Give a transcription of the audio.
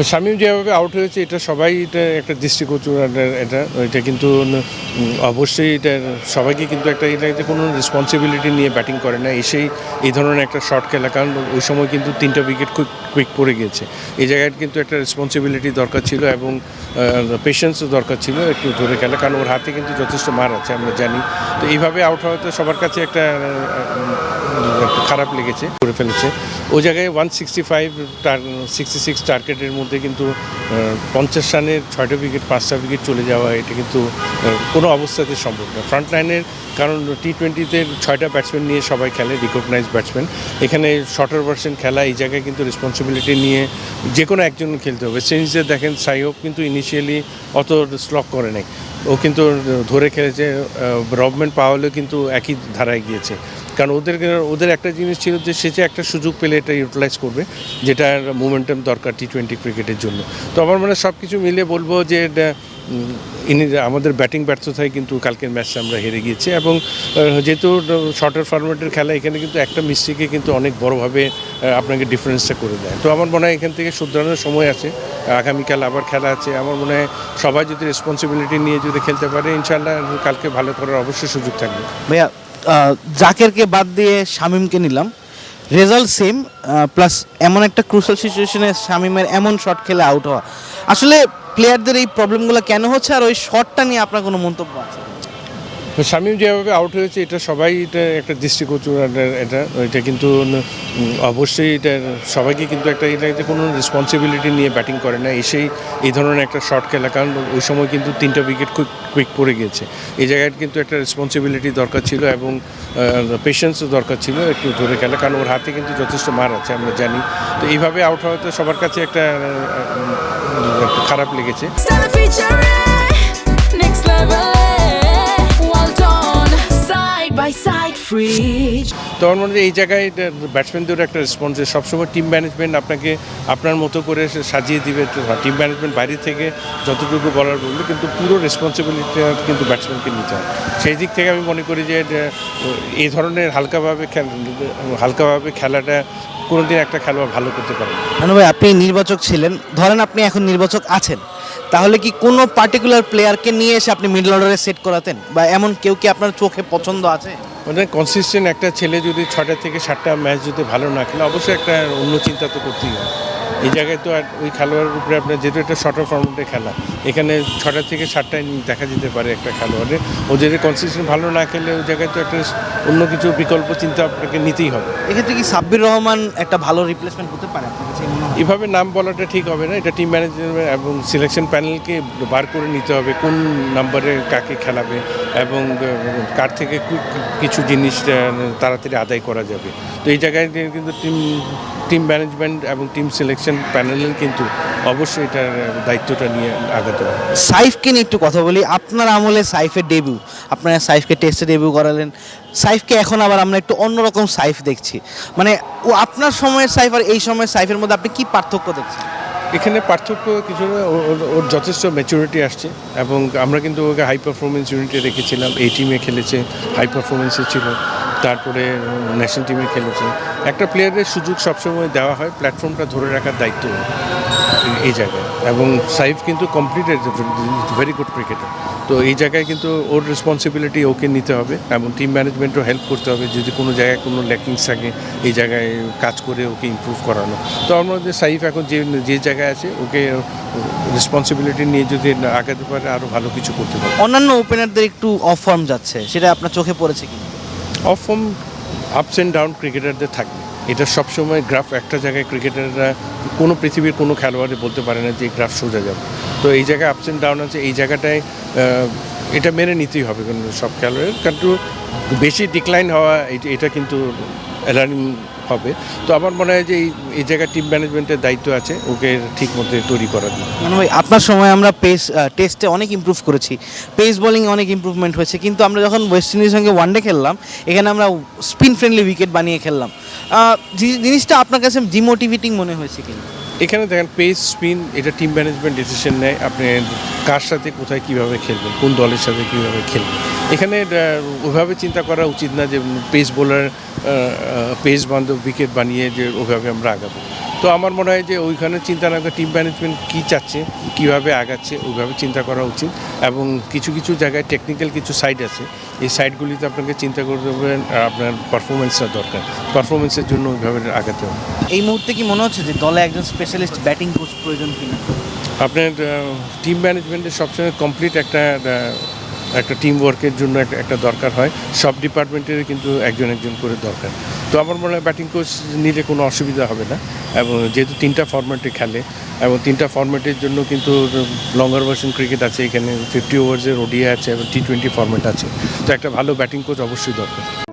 তো শামীম যেভাবে আউট হয়েছে, এটা সবাই এটা একটা দৃষ্টিগোচর এটা এটা কিন্তু অবশ্যই এটা সবাইকে কিন্তু একটা এটা কোনো রেসপন্সিবিলিটি নিয়ে ব্যাটিং করে না। এসেই এই ধরনের একটা শর্ট খেলা, কারণ ওই সময় কিন্তু তিনটা উইকেট কুইক কুইক পড়ে গিয়েছে। এই জায়গায় কিন্তু একটা রেসপন্সিবিলিটি দরকার ছিল এবং পেশেন্সও দরকার ছিল একটু ধরে খেলা, কারণ ওর হাতে কিন্তু যথেষ্ট মার আছে, আমরা জানি। তো এইভাবে আউট হওয়াতে সবার কাছে একটা খারাপ লেগেছে, করে ফেলেছে। ওই জায়গায় one sixty five sixty six টার্গেটের মধ্যে কিন্তু পঞ্চাশ রানের ছয়টা উইকেট পাঁচটা উইকেট চলে যাওয়া, এটা কিন্তু কোনো অবস্থাতে সম্ভব না। ফ্রন্ট লাইনের কারণ টি টোয়েন্টিতে ছয়টা ব্যাটসম্যান নিয়ে সবাই খেলে রিকগনাইজ ব্যাটসম্যান এখানে শর্টার ভার্সন খেলা, এই জায়গায় কিন্তু রেসপন্সিবিলিটি নিয়ে যে কোনো একজন খেলতে হবে। ওয়েস্ট দেখেন, সাইহব কিন্তু ইনিশিয়ালি অত স্লক করে নাই। ও কিন্তু ধরে খেলেছে রবমেন্ট পাওয়ালেও কিন্তু একই ধারায় গিয়েছে। কারণ ওদের ওদের একটা জিনিস ছিল যে সে যে একটা সুযোগ পেলে এটা ইউটিলাইজ করবে যেটার মোমেন্টাম দরকার টি টোয়েন্টি ক্রিকেটের জন্য। তো আমার মানে সব কিছু মিলে বলব যে ইনি আমাদের ব্যাটিং ব্যর্থতায় কিন্তু কালকের ম্যাচটা আমরা হেরে গিয়েছি এবং যেহেতু শর্টার ফরম্যাটের খেলা, এখানে কিন্তু একটা মিস্টেকে কিন্তু অনেক বড়োভাবে আপনাকে ডিফারেন্সটা করে দেয়। তো আমার মনে হয় এখান থেকে শুধরানোর সময় আছে, আগামীকাল আবার খেলা আছে। আমার মনে হয় সবাই যদি রেসপন্সিবিলিটি নিয়ে যদি খেলতে পারে ইনশাল্লাহ কালকে ভালো করার অবশ্যই সুযোগ থাকবে। ভাইয়া জাকেরকে বাদ দিয়ে শামিমকে নিলাম। রেজাল্ট সেম প্লাস এমন একটা ক্রুশাল সিচুয়েশনে শামিমের এমন শট খেলে আউট হওয়া। আসলে প্লেয়ারদের এই প্রবলেমগুলো কেন হচ্ছে আর ওই শটটা নিয়ে আপনার কোনো মন্তব্য আছে? শামীম যেভাবে আউট হয়েছে, এটা সবাই এটা একটা দৃষ্টিগোচর এটা এটা কিন্তু অবশ্যই এটা সবাইকে কিন্তু একটা এটা যে কোনো রেসপন্সিবিলিটি নিয়ে ব্যাটিং করে না। এসেই এই ধরনের একটা শর্ট খেলা, কারণ ওই সময় কিন্তু তিনটা উইকেট কুইক কুইক পড়ে গিয়েছে। এই জায়গায় কিন্তু একটা রেসপন্সিবিলিটি দরকার ছিল এবং পেশেন্সও দরকার ছিল একটু ধরে খেলা, কারণ ওর হাতে কিন্তু যথেষ্ট মার আছে, আমরা জানি। তো এইভাবে আউট হওয়াতে সবার কাছে একটু খারাপ লেগেছে। Side by side, free. তো আমার মনে হয় এই জায়গায় ব্যাটসম্যানদেরও একটা রেসপন্স সবসময় টিম ম্যানেজমেন্ট আপনাকে আপনার মতো করে সাজিয়ে দিবে টিম ম্যানেজমেন্ট বাইরে থেকে যতটুকু বলার বলবে কিন্তু পুরো রেসপন্সিবিলিটি কিন্তু ব্যাটসম্যানকে নিতে হয় সেই দিক থেকে আমি মনে করি যে এই ধরনের হালকাভাবে খেল- হালকাভাবে খেলাটা কোনোদিন একটা খেলোয়াড় ভালো করতে পারে। ভাই আপনি নির্বাচক ছিলেন ধরেন আপনি এখন নির্বাচক আছেন তাহলে কি কোনো পার্টিকুলার প্লেয়ারকে নিয়ে এসে আপনি মিডল অর্ডারে সেট করাতেন? বা এমন কেউ কি আপনার চোখে পছন্দ আছে? মানে কনসিস্টেন্ট একটা ছেলে যদি ছটা থেকে সাতটা ম্যাচ যদি ভালো না খেলে, অবশ্যই একটা অন্য চিন্তা তো করতেই হয়। এই জায়গায় তো আর ওই খেলোয়াড়ের উপরে আপনার যেহেতু একটা শর্টার ফর্মেটে খেলা এখানে ছটা থেকে সাতটায় দেখা যেতে পারে একটা খেলোয়াড়ের। ও যদি কনসিস্টেন্ট ভালো না খেলে ওই জায়গায় তো একটা অন্য কিছু বিকল্প চিন্তা আপনাকে নিতেই হবে। এক্ষেত্রে কি সাব্বির রহমান একটা ভালো রিপ্লেসমেন্ট হতে পারে? এভাবে নাম বলাটা ঠিক হবে না। এটা টিম ম্যানেজমেন্ট এবং সিলেকশন প্যানেলকে বার করে নিতে হবে কোন নাম্বারে কাকে খেলাবে এবং কার থেকে কিছু জিনিস তাড়াতাড়ি আদায় করা যাবে। তো এই জায়গায় কিন্তু টিম টিম ম্যানেজমেন্ট এবং টিম সিলেকশন প্যানেলের কিন্তু অবশ্যই এটার দায়িত্বটা নিয়ে আগাতে সাইফকে নিয়ে একটু কথা বলি। আপনার আমলে সাইফের ডেবিউ আপনারা সাইফকে টেস্টে ডেবিউ করালেন। সাইফকে এখন আবার আমরা একটু অন্যরকম সাইফ দেখছি। মানে ও আপনার সময়ের সাইফ আর এই সময়ের সাইফের মধ্যে আপনি কি পার্থক্য দেখছেন? এখানে পার্থক্য কিছু ওর- ওর যথেষ্ট ম্যাচুরিটি আসছে এবং আমরা কিন্তু ওকে হাই পারফরমেন্স ইউনিটে রেখেছিলাম। এই টিমে খেলেছে হাই পারফরমেন্সে ছিল। তারপরে ন্যাশনাল টিমে খেলেছে। একটা প্লেয়ারের সুযোগ সবসময় দেওয়া হয় প্ল্যাটফর্মটা ধরে রাখার দায়িত্ব এই জায়গায়। এবং সাইফ কিন্তু কমপ্লিটেড ভেরি গুড ক্রিকেটার তো এই জায়গায় কিন্তু ওর রেসপন্সিবিলিটি ওকে নিতে হবে এবং টিম ম্যানেজমেন্টও হেল্প করতে হবে যদি কোনো জায়গায় কোনো ল্যাকিংস থাকে এই জায়গায় কাজ করে ওকে ইমপ্রুভ করানো। তো আমার মধ্যে সাইফ এখন যে যে জায়গায় আছে ওকে রেসপন্সিবিলিটি নিয়ে যদি আগাতে পারে আরও ভালো কিছু করতে পারে। অন্যান্য ওপেনারদের একটু অফ ফর্ম যাচ্ছে সেটা আপনার চোখে পড়েছে কি off form ups and down ক্রিকেটারদের থাকবে। এটা সবসময় গ্রাফ একটা জায়গায় ক্রিকেটাররা কোনো পৃথিবীর কোনো খেলোয়াড়ে বলতে পারে না যে গ্রাফ সোজা যাবে। তো এই জায়গায় আপস অ্যান্ড ডাউন আছে, এই জায়গাটায় এটা মেনে নিতেই হবে সব খেলোয়াড়ের। কিন্তু বেশি ডিক্লাইন হওয়া এটা কিন্তু অ্যালার্নিং হবে। তো আমার মনে হয় যে এই জায়গায় টিম ম্যানেজমেন্টের দায়িত্ব আছে, ওকে ঠিক মতো তৈরি করার জন্য। মানে ভাই, আপনার সময় আমরা পেস টেস্টে অনেক ইম্প্রুভ করেছি। পেস বলিংয়ে অনেক ইম্প্রুভমেন্ট হয়েছে, কিন্তু আমরা যখন ওয়েস্ট ইন্ডিজের সঙ্গে ওয়ানডে খেললাম, এখানে আমরা স্পিন ফ্রেন্ডলি উইকেট বানিয়ে খেললাম। জিনিসটা আপনার কাছে ডিমোটিভেটিং মনে হয়েছে কি এখানে দেখেন পেস স্পিন এটা টিম ম্যানেজমেন্ট ডিসিশন নেয়। আপনি কার সাথে কোথায় কীভাবে খেলবেন কোন দলের সাথে কীভাবে খেলবেন। এখানে আহ, ওইভাবে চিন্তা করা উচিত না যে পেস বোলার পেস বান্ধব উইকেট বানিয়ে যে ওইভাবে আমরা আগাবো। তো আমার মনে হয় যে ওইখানে চিন্তা না টিম ম্যানেজমেন্ট কী চাচ্ছে কীভাবে আগাচ্ছে ওইভাবে চিন্তা করা উচিত। এবং কিছু কিছু জায়গায় টেকনিক্যাল কিছু সাইড আছে। এই সাইটগুলিতে আপনাকে চিন্তা করতে হবে আর আপনার পারফরমেন্সটা দরকার। পারফরমেন্সের জন্য ওইভাবে আগাতে হবে। এই মুহূর্তে কি মনে হচ্ছে যে দলে একজন স্পেশালিস্ট ব্যাটিং কোচ প্রয়োজন কিনা? আপনার টিম ম্যানেজমেন্টের সবসময় কমপ্লিট একটা একটা টিম ওয়ার্কের জন্য একটা একটা দরকার হয়। সব ডিপার্টমেন্টের কিন্তু একজন একজন করে দরকার। তো আমার মনে হয় ব্যাটিং কোচ নিলে কোনো অসুবিধা হবে না। এবং যেহেতু তিনটা ফর্ম্যাটে খেলে এবং তিনটা ফর্ম্যাটের জন্য কিন্তু লঙ্গার ভার্সন ক্রিকেট আছে। এখানে ফিফটি ওভার্সের ওডিয়া আছে এবং টি টোয়েন্টি ফর্ম্যাট আছে। তো একটা ভালো ব্যাটিং কোচ অবশ্যই দরকার।